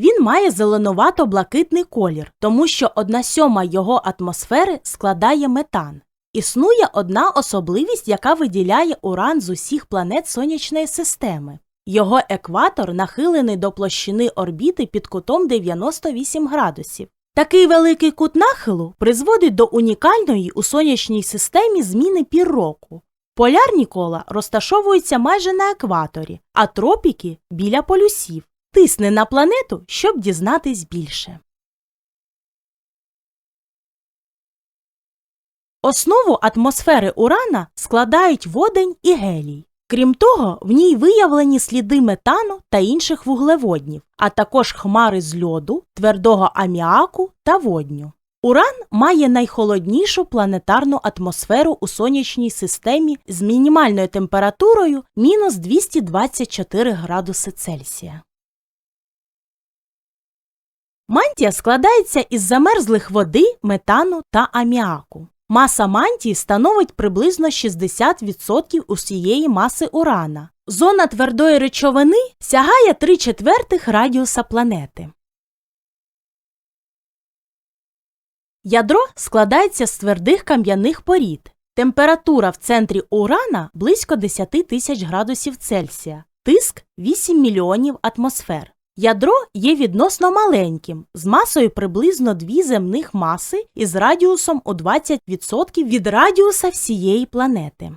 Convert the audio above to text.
Він має зеленувато-блакитний колір, тому що одна сьома його атмосфери складає метан. Існує одна особливість, яка виділяє уран з усіх планет сонячної системи. Його екватор нахилений до площини орбіти під кутом 98 градусів. Такий великий кут нахилу призводить до унікальної у сонячній системі зміни пір року. Полярні кола розташовуються майже на екваторі, а тропіки біля полюсів. Тисни на планету, щоб дізнатись більше. Основу атмосфери Урана складають водень і гелій. Крім того, в ній виявлені сліди метану та інших вуглеводнів, а також хмари з льоду, твердого аміаку та водню. Уран має найхолоднішу планетарну атмосферу у сонячній системі з мінімальною температурою мінус 224 градуси Цельсія. Мантія складається із замерзлих води, метану та аміаку. Маса мантії становить приблизно 60% усієї маси урана. Зона твердої речовини сягає 3 четвертих радіуса планети. Ядро складається з твердих кам'яних порід. Температура в центрі урана близько 10 тисяч градусів Цельсія, тиск 8 мільйонів атмосфер. Ядро є відносно маленьким, з масою приблизно дві земних маси і з радіусом у 20% від радіуса всієї планети.